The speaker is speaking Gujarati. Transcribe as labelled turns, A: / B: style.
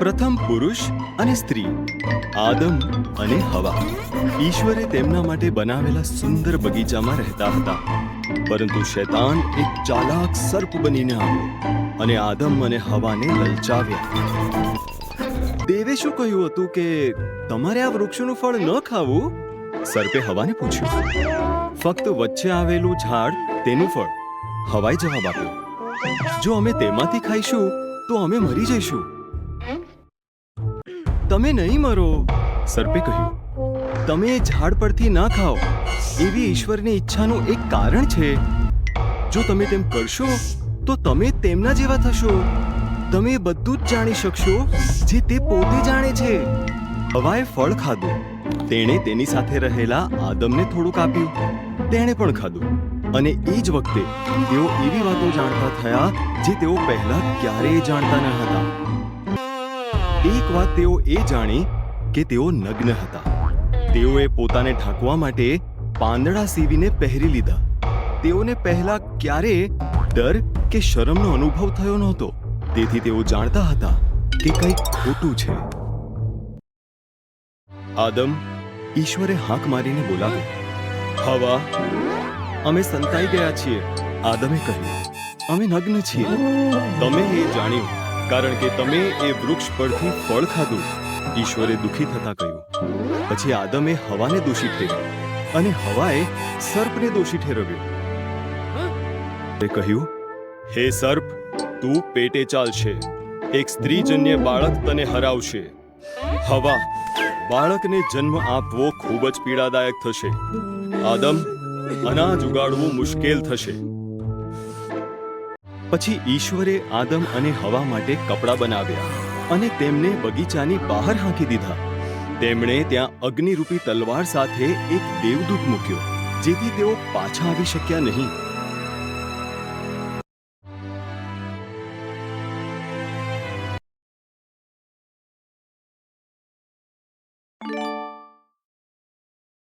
A: પ્રથમ પુરુષ અને સ્ત્રી, આદમ અને હવા. ઈશ્વરે તેમના માટે બનાવેલા સુંદર બગીચામાં રહેતા હતા. પરંતુ શૈતાન એક ચાલાક સર્પ બનીને આવ્યો અને આદમ અને હવાને લલચાવ્યા. દેવે શું કહ્યું હતું કે, તમારે આ વૃક્ષનું ફળ ન ખાવું? સર્પે હવાને પૂછ્યું. ફક્ત વચ્ચે આવેલું ઝાડ તેનું ફળ હવાએ જવાબ આપ્યો. જો અમે તેમાંથી ખાઈશું, તો અમે મરી જઈશું. તમે નહીં મરો. સર્પે કહ્યું તમે ઝાડ પરથી ના ખાઓ. એવી ઈશ્વરની ઈચ્છાનું એક કારણ છે. જો તમે તેમ કરશો તો તમે તેમના જેવા થશો. તમે બધું જ જાણી શકશો જે તે પોતે જાણે છે. હવાએ ફળ ખાધું. તેણે તેની સાથે રહેલા આદમને થોડુંક આપ્યું. તેણે પણ ખાધું. અને એ જ વખતે તેઓ એવી વાતો જાણતા થયા જે તેઓ પહેલા ક્યારેય જાણતા ન હતા. એક વાત તેઓ એ જાણી કે તેઓ નગ્ન હતા. તેઓએ પોતાને ઢાંકવા માટે પાંદડા સીવીને પહેરી લીધા. તેઓને પહેલા ક્યારેય ડર કે શરમનો અનુભવ થયો નહોતો. તેથી તેઓ જાણતા હતા કે કંઈક ખોટું છે. આદમ ઈશ્વરે હાંક મારીને બોલાવ્યો. હવા, અમે સંતાઈ ગયા છીએ, આદમે કહ્યું. અમે નગ્ન છીએ. તમે એ જાણ્યું. કારણ કે તમે એ વૃક્ષ પરથી ફળ ખાધું. ઈશ્વરે દુઃખી થતા કહ્યું, પછી આદમે હવાને દોષી ઠેરવી અને હવાએ સર્પને દોષી ઠેરવ્યો. તે કહ્યું, હે સર્પ, તું પેટે ચાલશે. એક સ્ત્રીજન્ય બાળક તને હરાવશે. હવા, બાળકને જન્મ આપવો ખૂબ જ પીડાદાયક થશે. આદમ, અનાજ ઉગાડવું મુશ્કેલ થશે. પછી ઈશ્વરે આદમ અને હવા માટે કપડાં બનાવ્યા અને તેમને બગીચાની બહાર હાંકી દીધા. તેમણે ત્યાં અગ્નિરૂપી તલવાર સાથે એક દેવદૂત મૂક્યો, જેથી તેઓ પાછા આવી શક્યા નહીં.